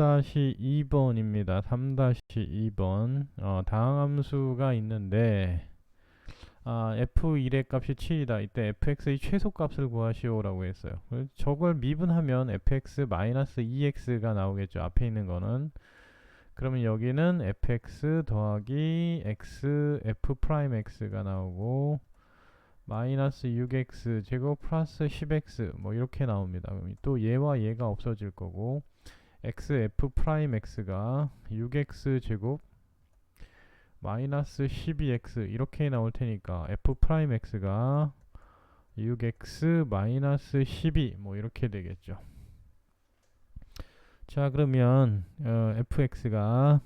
3-2번입니다. 3-2번. 어, 다항함수가 있는데 아, f1의 값이 7이다. 이때 fx의 최소값을 구하시오라고 했어요. 저걸 미분하면 fx-2x가 나오겠죠. 앞에 있는 거는. 그러면 여기는 fx 더하기 x f'x가 나오고 마이너스 6x 제곱 플러스 10x 뭐 이렇게 나옵니다. 그럼 또 얘와 얘가 없어질 거고 x f 프라임 x가 6x 제곱 마이너스 12x 이렇게 나올 테니까 f 프라임 x가 6x 마이너스 12 뭐 이렇게 되겠죠. 자 그러면 어, fx가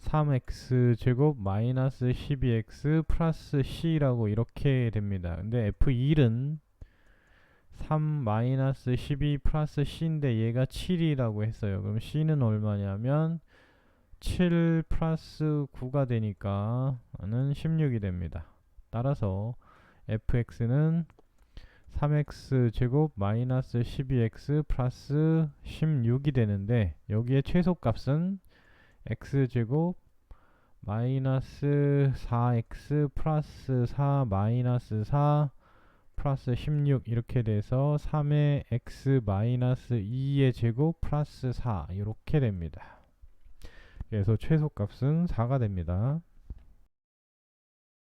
3x 제곱 마이너스 12x 플러스 c라고 이렇게 됩니다. 근데 f1은 3 마이너스 12 플러스 c인데 얘가 7이라고 했어요. 그럼 c는 얼마냐면 7 플러스 9가 되니까 는 16이 됩니다. 따라서 fx는 3x 제곱 마이너스 12x 플러스 16이 되는데 여기에 최소값은 x제곱 마이너스 4x 플러스 4 마이너스 4 플러스 16 이렇게 돼서 3의 x 마이너스 2의 제곱 플러스 4 이렇게 됩니다. 그래서 최소값은 4가 됩니다.